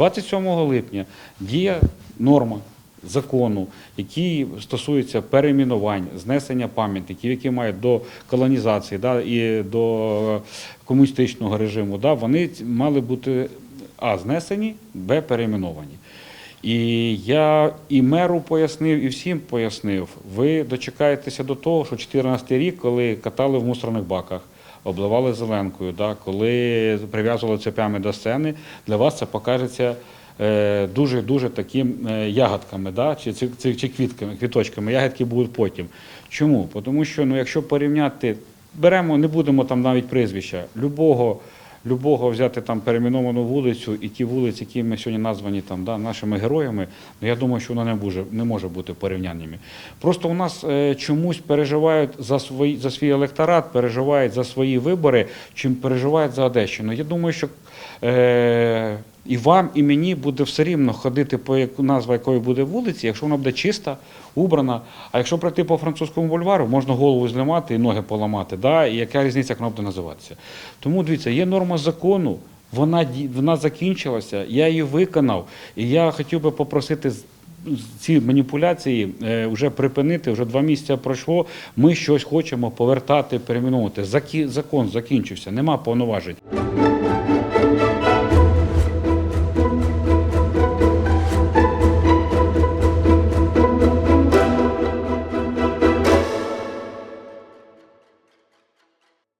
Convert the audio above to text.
27 липня діє норма закону, який стосується перейменувань, знесення пам'ятників, які мають до колонізації да, і до комуністичного режиму, да, вони мали бути а знесені, б перейменовані. І я і меру пояснив, і всім пояснив. Ви дочекаєтеся до того, що 14 рік, коли катали в мусорних баках, обливали зеленкою, да, коли прив'язували цепями до сцени, для вас це покажеться дуже-дуже таким е, ягодками, да, чи, чи, чи квітками, квіточками. Ягодки будуть потім. Чому? Тому що ну, якщо порівняти, беремо, не будемо там навіть прізвища, любого любого взяти там перейменовану вулицю і ті вулиці, які ми сьогодні названі там, да, нашими героями, ну я думаю, що вона не може, не може бути порівняннями. Просто у нас е, чомусь переживають за свої за свій електорат, переживають за свої вибори, чим переживають за Одещину. Я думаю, що е, і вам, і мені буде все рівно ходити по яку назва якої буде вулиці, якщо вона буде чиста, убрана. А якщо пройти по французькому бульвару, можна голову зламати і ноги поламати. Да? І яка різниця, як вона буде називатися? Тому дивіться, є норма закону. Вона вона закінчилася, я її виконав, і я хотів би попросити ці маніпуляції е, вже припинити. Вже два місяці пройшло. Ми щось хочемо повертати, перейменовувати. Закі- Закон закінчився, нема повноважень.